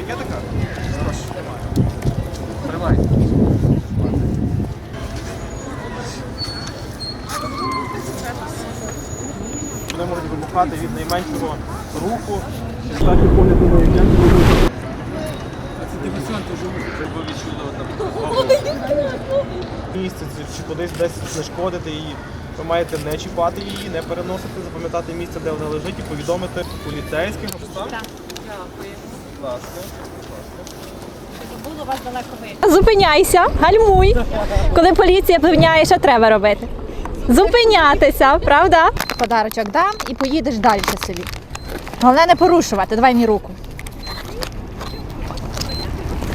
є така? Тримай. Вони можуть вибухати від найменшого руху. Місце чи кудись десь знешкодити її. Ви маєте не чіпати її, не переносити, запам'ятати місце, де вона лежить, і повідомити поліцейських. Так. Дякую. Зупиняйся, гальмуй. Коли поліція певняє, що треба робити? Зупинятися, правда? Подарочок дам і поїдеш далі собі. Головне не порушувати. Давай мені руку.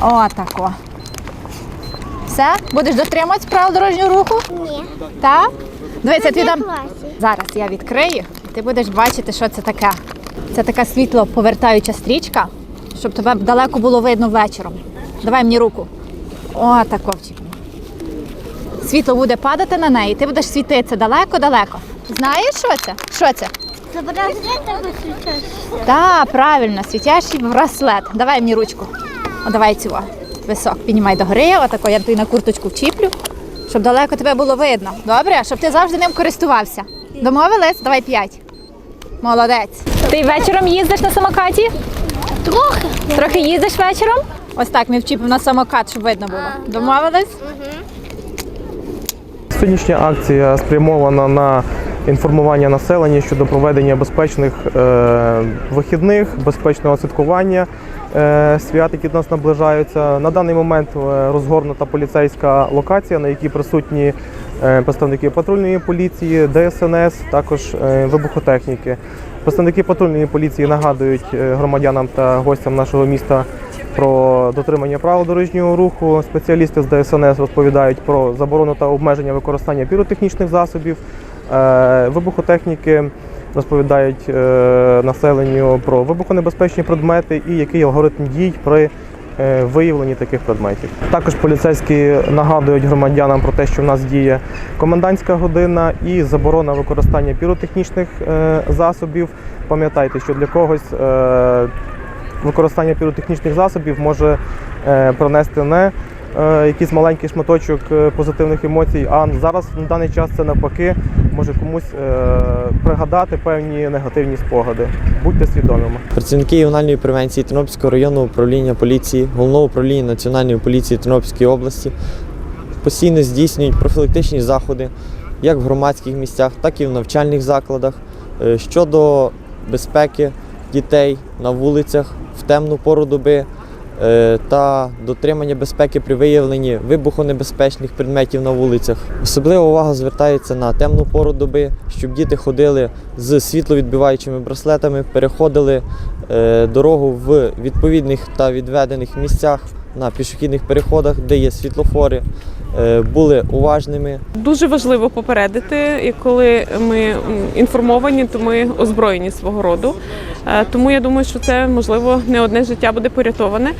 Отако. Все? Будеш дотримуватись правил дорожнього руху? Ні. Так? Дивися, я тобі дам. Зараз я відкрию, і ти будеш бачити, що це таке. Це така світло повертаюча стрічка, щоб тебе далеко було видно вечором. Давай мені руку. О, так ковчик. Світло буде падати на неї, ти будеш світитися далеко-далеко. Знаєш, що це? Що це? Так, правильно, світящий браслет. Давай мені ручку. О, давай цього. Висок. Піднімай до гори, отако я тобі на курточку вчіплю, щоб далеко тебе було видно. Добре? Щоб ти завжди ним користувався. Домовились? Давай п'ять. Молодець. Ти вечором їздиш на самокаті? Трохи. Трохи їздиш вечором? Ось так ми вчіпимо на самокат, щоб видно було. Домовились? Сьогоднішня акція спрямована на інформування населення щодо проведення безпечних е, вихідних, безпечного святкування е, свят, які до нас наближаються. На даний момент е, розгорнута поліцейська локація, на якій присутні представники патрульної поліції, ДСНС, також е, вибухотехніки. Представники патрульної поліції нагадують е, громадянам та гостям нашого міста про дотримання правил дорожнього руху. Спеціалісти з ДСНС розповідають про заборону та обмеження використання піротехнічних засобів. Е, Вибухотехніки розповідають е, населенню про вибухонебезпечні предмети і який алгоритм дій при е, виявленні таких предметів. Також поліцейські нагадують громадянам про те, що в нас діє комендантська година і заборона використання піротехнічних е, засобів. Пам'ятайте, що для когось е, використання піротехнічних засобів може принести не е, якийсь маленький шматочок е, позитивних емоцій, а зараз на даний час це навпаки може комусь е, пригадати певні негативні спогади. Будьте свідомими. Працівники ювенальної превенції Тернопільського районного управління поліції, головного управління Національної поліції Тернопільської області постійно здійснюють профілактичні заходи як в громадських місцях, так і в навчальних закладах е, щодо безпеки дітей на вулицях в темну пору доби е, та дотримання безпеки при виявленні вибухонебезпечних предметів на вулицях. Особлива увага звертається на темну пору доби, щоб діти ходили з світловідбиваючими браслетами, переходили е, дорогу в відповідних та відведених місцях на пішохідних переходах, де є світлофори, е, були уважними, Дуже важливо попередити, і коли ми інформовані, то ми озброєні свого роду. Е, Тому я думаю, що це можливо не одне життя буде порятоване.